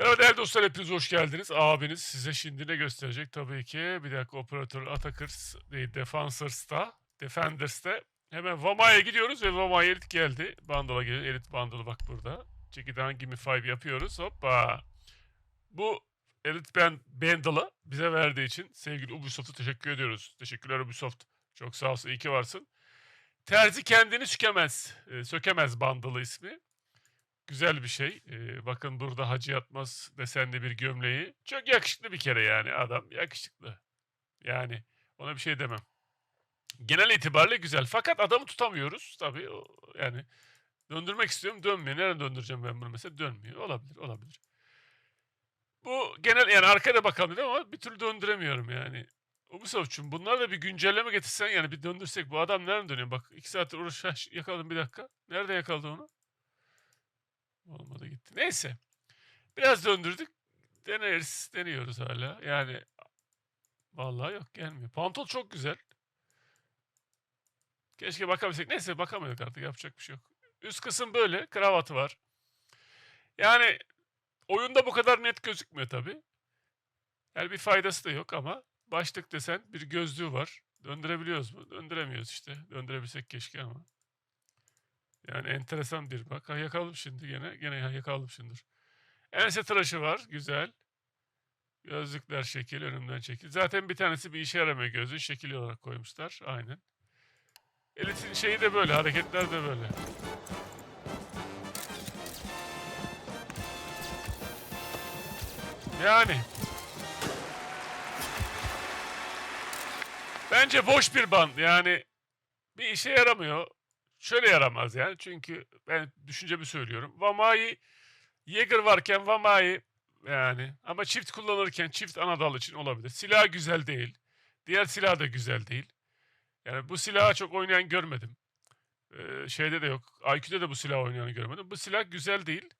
Merhaba değerli dostlar hepiniz hoş geldiniz. Abiniz size şimdi ne gösterecek? Tabii ki bir dakika operatör Attackers değil Defensers'ta, Defenders'te hemen Vama'ya gidiyoruz ve Vama Elite geldi. Bundle'a geliyor. Elite Bundle'ı bak burada. Çekiden Gimme 5 yapıyoruz. Hoppa. Bu Elite Band Bundle'ı bize verdiği için sevgili Ubisoft'a teşekkür ediyoruz. Teşekkürler Ubisoft. Çok sağ olsun. iyi ki varsın. Terzi kendini sükemez. e, sökemez Bundle'ı ismi. Güzel bir şey. Ee, bakın burada Hacı Yatmaz desenli bir gömleği. Çok yakışıklı bir kere yani adam. Yakışıklı. Yani ona bir şey demem. Genel itibariyle güzel. Fakat adamı tutamıyoruz. Tabii yani döndürmek istiyorum dönmüyor. Nereden döndüreceğim ben bunu mesela? Dönmüyor. Olabilir, olabilir. Bu genel yani arkada bakalım dedim ama bir türlü döndüremiyorum yani. Ubisoft'cum bunlar da bir güncelleme getirsen yani bir döndürsek. Bu adam nereden dönüyor? Bak iki saattir uğraş yakaladım bir dakika. Nerede yakaladı onu? Olmadı gitti. Neyse. Biraz döndürdük. Deneriz. Deniyoruz hala. Yani vallahi yok gelmiyor. Pantol çok güzel. Keşke bakabilsek. Neyse bakamadık artık. Yapacak bir şey yok. Üst kısım böyle. Kravatı var. Yani oyunda bu kadar net gözükmüyor tabi. Yani bir faydası da yok ama başlık desen bir gözlüğü var. Döndürebiliyoruz mu? Döndüremiyoruz işte. Döndürebilsek keşke ama. Yani enteresan bir bak. Ha yakaladım şimdi gene. Gene ha yakaladım şimdi. dur. Ense tıraşı var. Güzel. Gözlükler şekil. Önümden çekil. Zaten bir tanesi bir işe yaramıyor gözlüğü. Şekil olarak koymuşlar. Aynen. Elit'in şeyi de böyle. Hareketler de böyle. Yani. Bence boş bir band. Yani bir işe yaramıyor. Şöyle yaramaz yani. Çünkü ben düşüncemi söylüyorum. Vamai Jäger varken Vamai yani ama çift kullanırken çift anadal için olabilir. Silah güzel değil. Diğer silah da güzel değil. Yani bu silahı çok oynayan görmedim. Ee, şeyde de yok. IQ'de de bu silah oynayanı görmedim. Bu silah güzel değil.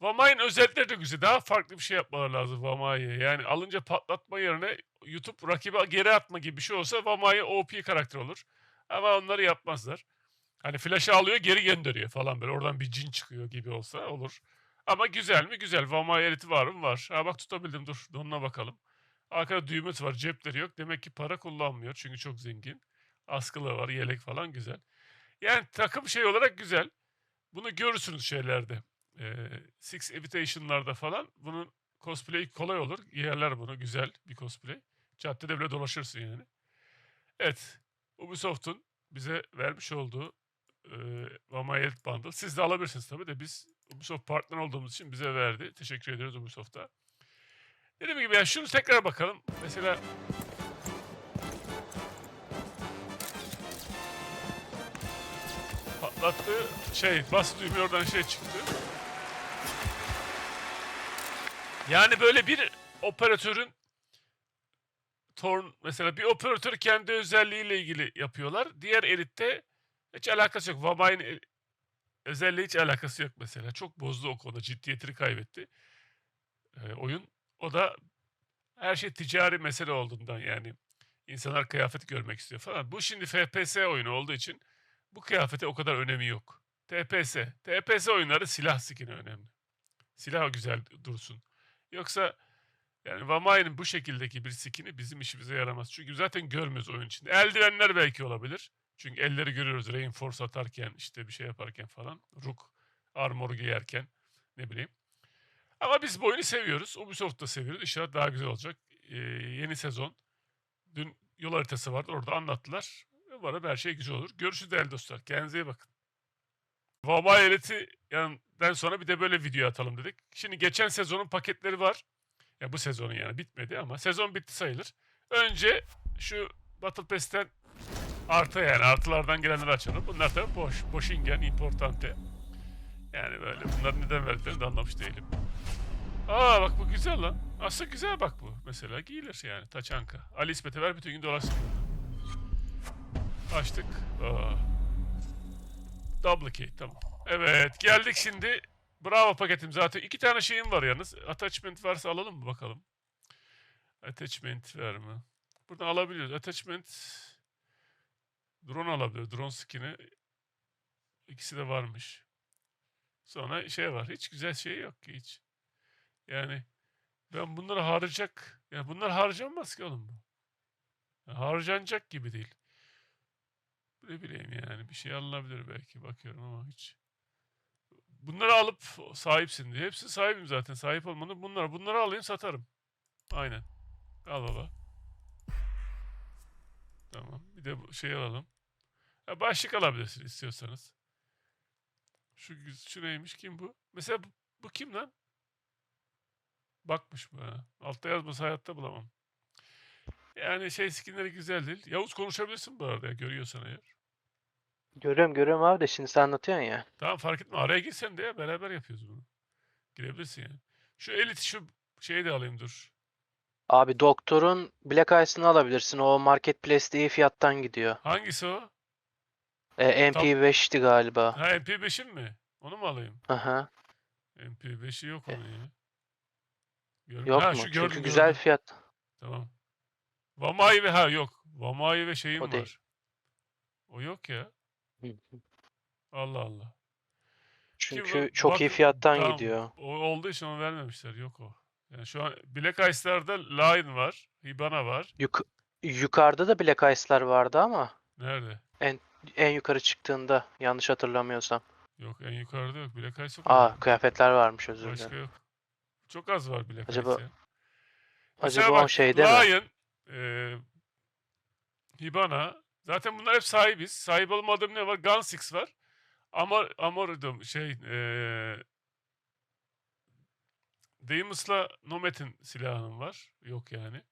Vamai'nin özellikleri de güzel. Daha farklı bir şey yapmaları lazım Vamai'ye. Yani alınca patlatma yerine YouTube rakibe geri atma gibi bir şey olsa Vamai OP karakter olur. Ama onları yapmazlar. Hani flash'ı alıyor geri gönderiyor falan böyle. Oradan bir cin çıkıyor gibi olsa olur. Ama güzel mi? Güzel. Vamai eliti var mı? Var. Ha bak tutabildim dur. Donuna bakalım. Arkada düğmesi var. Cepleri yok. Demek ki para kullanmıyor. Çünkü çok zengin. Askılı var. Yelek falan güzel. Yani takım şey olarak güzel. Bunu görürsünüz şeylerde. Ee, Six Invitation'larda falan. Bunun cosplay kolay olur. Giyerler bunu. Güzel bir cosplay. Caddede bile dolaşırsın yani. Evet. Ubisoft'un bize vermiş olduğu e, Elite Bundle. Siz de alabilirsiniz tabii de biz Ubisoft partner olduğumuz için bize verdi. Teşekkür ediyoruz Ubisoft'a. Dediğim gibi yani şunu tekrar bakalım. Mesela patlattığı şey bas düğme oradan şey çıktı. Yani böyle bir operatörün Torn mesela bir operatör kendi özelliğiyle ilgili yapıyorlar. Diğer elitte hiç alakası yok. Vamai'nin el- özelliği hiç alakası yok mesela. Çok bozdu o konuda. Ciddiyetini kaybetti. Ee, oyun. O da her şey ticari mesele olduğundan yani insanlar kıyafet görmek istiyor falan. Bu şimdi FPS oyunu olduğu için bu kıyafete o kadar önemi yok. TPS. TPS oyunları silah skini önemli. Silah güzel dursun. Yoksa yani Vamai'nin bu şekildeki bir skini bizim işimize yaramaz. Çünkü zaten görmüyoruz oyun içinde. Eldivenler belki olabilir. Çünkü elleri görüyoruz reinforce atarken işte bir şey yaparken falan. Rook armor giyerken ne bileyim. Ama biz bu oyunu seviyoruz. Ubisoft da seviyoruz. İnşallah daha güzel olacak. Ee, yeni sezon. Dün yol haritası vardı. Orada anlattılar. Umarım her şey güzel olur. Görüşürüz değerli dostlar. Kendinize iyi bakın. Vaba Elite'i yanından sonra bir de böyle video atalım dedik. Şimdi geçen sezonun paketleri var. Ya bu sezonun yani bitmedi ama sezon bitti sayılır. Önce şu Battle Pass'ten artı yani artılardan gelenleri açalım. Bunlar tabii boş. Boşingen, importante. Yani böyle bunlar neden verdiklerini de anlamış değilim. Aa bak bu güzel lan. Aslında güzel bak bu. Mesela giyilir yani. Taçanka. Ali İsmet'e ver bütün gün dolaşsın. Açtık. Aa. Duplicate tamam. Evet geldik şimdi. Bravo paketim zaten. iki tane şeyim var yalnız. Attachment varsa alalım mı bakalım. Attachment var mı? Buradan alabiliyoruz. Attachment drone alabiliyoruz. Drone skin'i. İkisi de varmış. Sonra şey var. Hiç güzel şey yok ki hiç. Yani ben bunları harcayacak. Ya bunlar harcanmaz ki oğlum bu. Ya harcanacak gibi değil. Ne bileyim yani bir şey alınabilir belki bakıyorum ama hiç. Bunları alıp sahipsin diye. Hepsi sahibim zaten. Sahip olmanı bunlar. Bunları alayım satarım. Aynen. Al baba. Tamam. Bir de şey alalım. Başlık alabilirsin istiyorsanız. Şu, şu neymiş? Kim bu? Mesela bu, bu kim lan? Bakmış bu ha. Altta yazması hayatta bulamam. Yani şey skinleri güzel değil. Yavuz konuşabilirsin bu arada görüyorsan eğer. Görüyorum görüyorum abi de şimdi sen anlatıyorsun ya. Tamam fark etme. Araya girsen de ya beraber yapıyoruz bunu. Girebilirsin yani. Şu elit şu şeyi de alayım dur. Abi doktorun Black Ice'ını alabilirsin. O Marketplace'de iyi fiyattan gidiyor. Hangisi o? E, Tam- MP5'ti galiba. Ha MP5'im mi? Onu mu alayım? Aha. MP5'i yok E, onun ya. Gördüm. Yok ha, mu? şu Çünkü gördüm, güzel gördüm. fiyat. Tamam. Vamai ve ha yok. Vamai ve şeyim O değil. var. O yok ya. Allah Allah. Ki Çünkü bu- çok iyi bak- fiyattan tamam, gidiyor. O olduğu için onu vermemişler. Yok o. Yani şu an Black Ice'larda Lion var. Hibana var. Yuk yukarıda da Black Ice'lar vardı ama Nerede? en yukarı çıktığında yanlış hatırlamıyorsam. Yok en yukarıda yok. Black Ice yok. Aa kıyafetler varmış özür Başka dilerim. yok. Çok az var Black Acaba- Ice ya. Acaba o bak, şeyde mi? Lion, eee Hibana. Zaten bunlar hep sahibiz. Sahip olmadığım ne var? Gunsix var. Amor, Amoridum şey eee Deimos'la Nomet'in silahım var. Yok yani.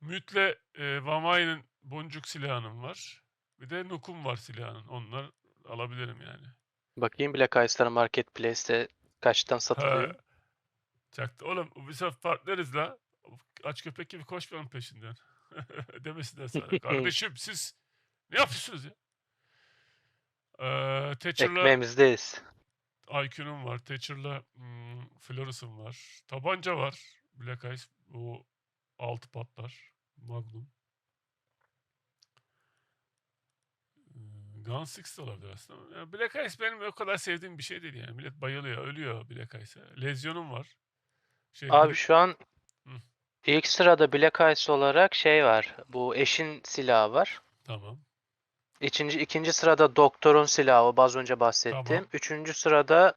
Müt'le eee Vamai'nin boncuk silahım var. Bir de Nukum var silahının. Onlar alabilirim yani. Bakayım Black Ice'lar Marketplace'te kaçtan satılıyor. Ha, Çaktı. Oğlum Ubisoft partneriz la. Aç köpek gibi koşmayalım peşinden. Demesinler sana. Kardeşim siz ne yapıyorsunuz ya? Ee, Thatcher'la Ekmeğimizdeyiz. IQ'num var. Thatcher'la hmm, Florus'um var. Tabanca var. Black Ice. O altı patlar. Magnum. 6 de olabilir aslında. ama ya Black Ice benim o kadar sevdiğim bir şey değil yani. Millet bayılıyor, ölüyor Black Ice'e. Lezyonum var. Şey, Abi şu an Hı. ilk sırada Black Ice olarak şey var. Bu eşin silahı var. Tamam. İkinci, ikinci sırada doktorun silahı o az önce bahsettiğim. Tamam. Üçüncü sırada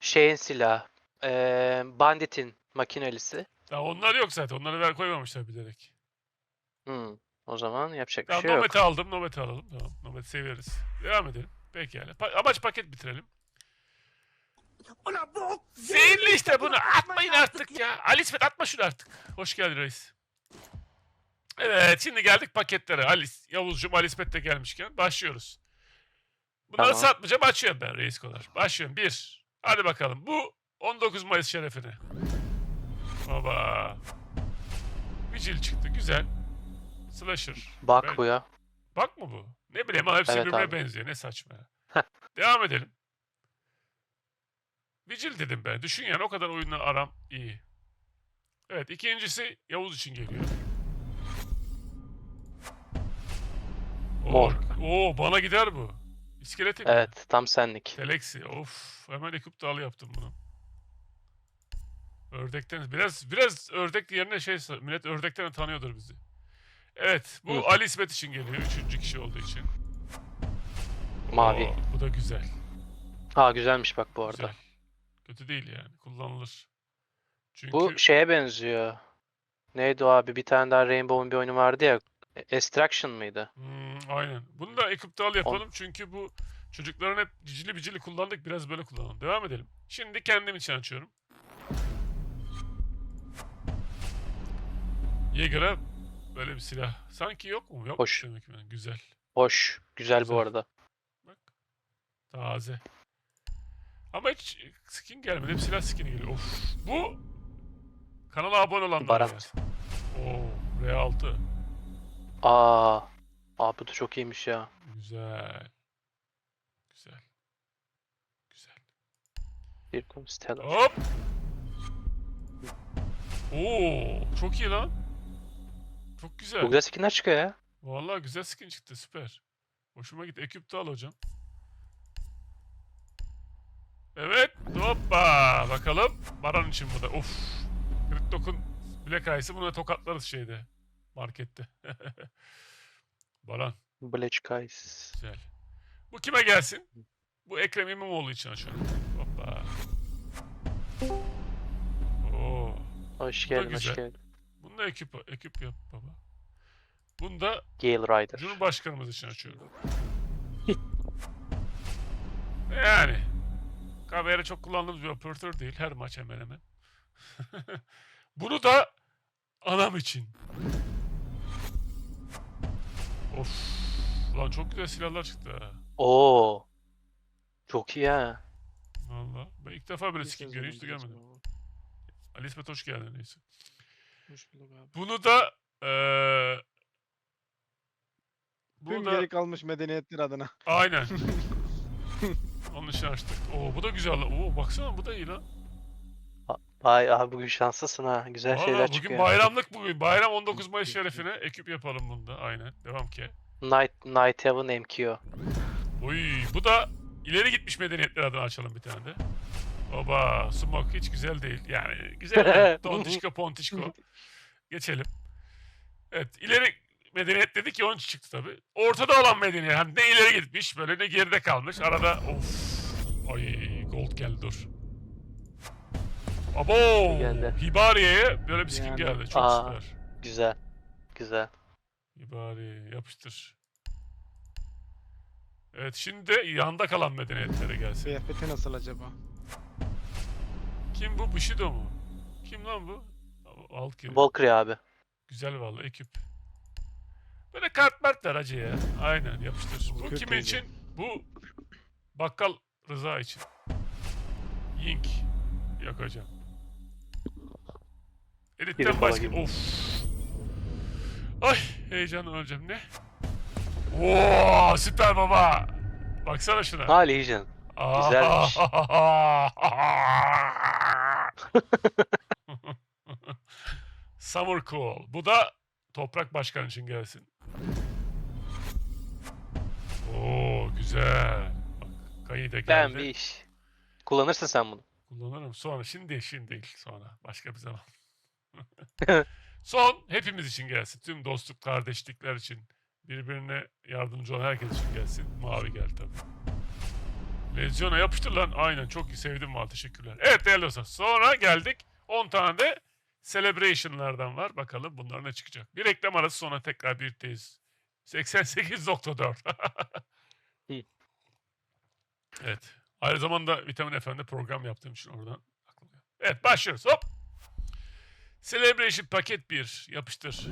şeyin silahı. eee, Bandit'in makinelisi. Ya onlar yok zaten. Onları ver koymamışlar bilerek. Hmm, O zaman yapacak bir Tamam şey yok. Nomet'i aldım. Nomet'i alalım. Tamam. Nomet'i severiz. Devam edelim. Peki yani. Pa- amaç paket bitirelim. Zehirli işte bunu. Atmayın artık ya. Ali İsmet atma şunu artık. Hoş geldin reis. Evet şimdi geldik paketlere. Ali, Yavuzcuğum Ali İsmet de gelmişken başlıyoruz. Bunları Tamam. satmayacağım açıyorum ben reis kolar. Başlıyorum. Bir. Hadi bakalım. Bu 19 Mayıs şerefine. Baba. Vigil çıktı. Güzel. Slasher. Bak Ben- bu ya. Bak mı bu? Ne bileyim hepsi Evet birbirine abi. benziyor. Ne saçma ya. Devam edelim. Vigil dedim ben. Düşün yani o kadar oyunla aram iyi. Evet ikincisi Yavuz için geliyor. Mor. oo bana gider bu. İskeleti mi? Evet tam senlik. Galaxy. Of. Hemen ekip dalı yaptım bunu. Ördekten biraz biraz ördek yerine şey millet ördekten tanıyordur bizi. Evet, bu Hı. Ali İsmet için geliyor. Üçüncü kişi olduğu için. Mavi. Oo, bu da güzel. Ha güzelmiş bak bu arada. Güzel. Kötü değil yani. Kullanılır. Çünkü Bu şeye benziyor. Neydi o abi? Bir tane daha Rainbow'un bir oyunu vardı ya. Extraction mıydı? Hmm, aynen. Bunu da ekip dağıl yapalım çünkü bu çocukların hep cicili bicili kullandık. Biraz böyle kullanalım. Devam edelim. Şimdi kendim için açıyorum. Yeager'a böyle bir silah. Sanki yok mu? Yok Hoş. demek ki. Güzel. Hoş. Güzel Güzel. bu arada. Bak. Taze. Ama hiç skin gelmedi. Hep silah skini geliyor. Of. Bu kanala abone olanlar Barat. Oo, R6. Aa. Abi bu da çok iyiymiş ya. Güzel. Güzel. Güzel. Here comes. Hop. Oo, çok iyi lan. Çok güzel. Bu güzel skinler çıkıyor ya. Vallahi güzel skin çıktı. Süper. Hoşuma gitti. Ekip de al hocam. Evet. Hoppa. Bakalım. Baran için bu da. Of. Gridlock'un Black Eyes'i buna tokatlarız şeyde. Markette. Baran. Black Eyes. Güzel. Bu kime gelsin? Bu Ekrem İmamoğlu için açıyorum. Hoppa. Oo. Hoş geldin, hoş geldin. Bunu da ekip, ekip yap baba. Bunu da Gale Rider. Cumhurbaşkanımız için açıyorum. yani. Kamera çok kullandığımız bir operatör değil. Her maç hemen hemen. Bunu da anam için. Of. Lan çok güzel silahlar çıktı ha. Oo. Çok iyi ha. Valla. Ben ilk defa böyle skin görüyorum hiç de görmedim. Ali İsmet hoş geldin neyse. Hoş bulduk abi. Bunu da eee Tüm bunu da geri kalmış medeniyetler adına. aynen. Onun için açtık. Oo bu da güzel. lan. Oo baksana bu da iyi lan. Vay abi bugün şanslısın ha. Güzel Valla şeyler bugün çıkıyor. bayramlık bugün. Bayram 19 Mayıs şerefine ekip yapalım bunda. Aynen. Devam ki. Night, Night Haven MKO. Oy bu da ileri gitmiş medeniyetler adına açalım bir tane de. Oba smoke hiç güzel değil. Yani güzel de tontişko pontişko. Geçelim. Evet ileri medeniyet dedik ki onun için çıktı tabi. Ortada olan medeniyet. Hani ne ileri gitmiş böyle ne geride kalmış. Arada of. Ay gold geldi dur. Abo! Geldi. Hibariye'ye böyle bir skin Yani. geldi. Çok Aa. süper. Güzel. Güzel. Hibariye yapıştır. Evet şimdi de yanda kalan medeniyetlere gelsin. Kıyafeti nasıl acaba? Kim bu? Bushido mu? Kim lan bu? Valkyrie. Valkyrie abi. Güzel vallahi ekip. Böyle kart mert ver hacı ya. Aynen yapıştır. Bu Kötü kimin için? Bu bakkal Rıza için. Yink. Yok hocam. Elitten Biri başka... Of. Ay heyecanla öleceğim ne? Oo süper baba. Baksana şuna. Ha Legion. Güzelmiş. Summer Cool. Bu da Toprak Başkan için gelsin. Oo güzel. Bak kayı da Ben geldi. bir iş. Kullanırsın sen bunu. Kullanırım sonra. Şimdi şimdi değil. Sonra. Başka bir zaman. Son hepimiz için gelsin. Tüm dostluk, kardeşlikler için. Birbirine yardımcı olan herkes için gelsin. Mavi gel tabii. Lezyona yapıştır lan. Aynen çok iyi sevdim var. Teşekkürler. Evet değerli dostlar. Sonra geldik. 10 tane de Celebration'lardan var. Bakalım bunlar ne çıkacak. Bir reklam arası sonra tekrar birlikteyiz. 88.4. İyi. evet. Aynı zamanda Vitamin FM'de program yaptığım için oradan aklıma. Evet başlıyoruz. Hop. Celebration paket 1. Yapıştır.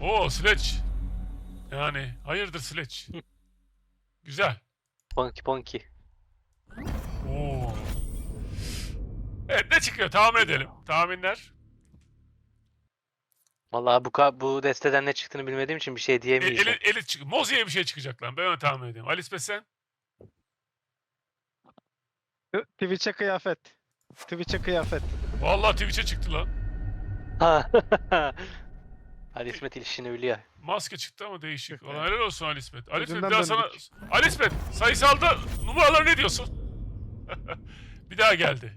Oo Sledge. Yani hayırdır Sledge. Güzel. Ponky Ponky. Oo. Evet ne çıkıyor tahmin edelim. Tahminler. Vallahi bu ka- bu desteden ne çıktığını bilmediğim için bir şey E, diyemeyeceğim. eli, eli çık. Mozi'ye bir şey çıkacak lan. Ben öyle tahmin ediyorum. Alice be sen. Twitch'e kıyafet. Twitch'e kıyafet. Vallahi Twitch'e çıktı lan. Ha. Ali İsmet ilişkini biliyor. Maske çıktı ama değişik. Ulan helal olsun Ali İsmet. Ali İsmet bir daha sana... Ali İsmet sayısalda numaraları ne diyorsun? bir daha geldi.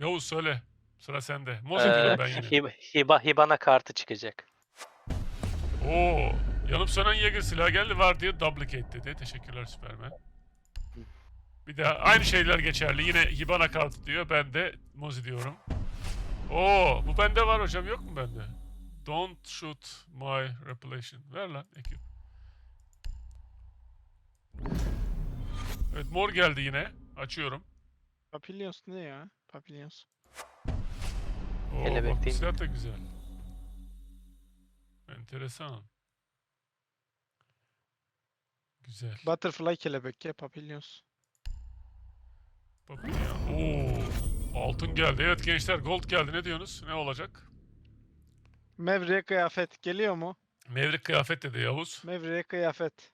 Yavuz söyle. Sıra sende. Mozi Ee, ben yine. Hib- Hiba, Hibana kartı çıkacak. Oo, yanıp sönen Jäger silah geldi var diye duplicate dedi. Teşekkürler Superman. Bir daha aynı şeyler geçerli. Yine Hibana kartı diyor. Ben de Mozi diyorum. Oo, bu bende var hocam. Yok mu bende? Don't shoot my revelation. Ver lan ekip. Evet mor geldi yine. Açıyorum. Papilions ne ya? Papilions. Oo, Kelebek bak değil silah da güzel. Enteresan. Güzel. Butterfly kelebek ya Papilions. Ya. Oo, altın geldi. Evet gençler gold geldi. Ne diyorsunuz? Ne olacak? Mevri'ye kıyafet geliyor mu? Mevrik kıyafet dedi Yavuz. Mevri'ye kıyafet.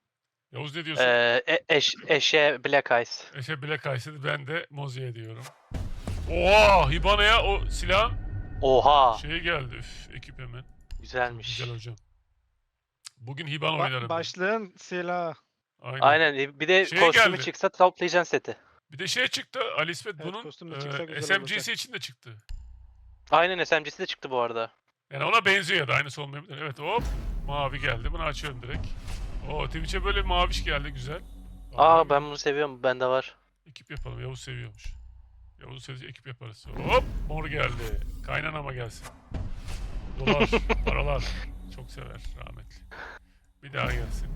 Yavuz ne diyorsun? Ee, e- eş, eşe Black Eyes. Eşe Black Eyes'e ben de Mozi'ye diyorum. Oo, Hibana'ya o silahın Oha. şeyi geldi. Üf, ekip hemen. Güzelmiş. Güzel hocam. Bugün Hiban Ba- oynarım. ben. başlığın silahı. Aynen. Aynen. Bir de Şey kostümü geldi. çıksa toplayacaksın seti. Bir de şey çıktı. Ali İsmet Evet, bunun kostüm de çıksa e, güzel SMG'si için de çıktı. Aynen SMG'si de çıktı bu arada. Yani ona benziyor ya da aynısı olmayabilir. Evet hop mavi geldi. Bunu açıyorum direkt. O Twitch'e böyle maviş geldi güzel. Aa ben bunu seviyorum. Bende var. Ekip yapalım. Yavuz seviyormuş. Yavuz sevdiği ekip yaparız. Hop mor geldi. Kaynanama gelsin. Dolar, paralar. Çok sever rahmetli. Bir daha gelsin.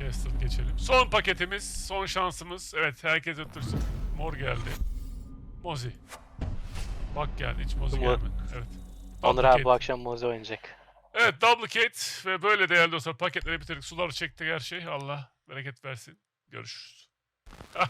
Castle geçelim. Son paketimiz, son şansımız. Evet herkes otursun. Mor geldi. Mozi. Bak geldi hiç Mozi Mo- gelmedi. Evet. Onur abi bu Duplicate. akşam Mozi oynayacak. Evet Duplicate ve böyle değerli dostlar paketleri bitirdik. Suları çektik her şey. Allah bereket versin. Görüşürüz.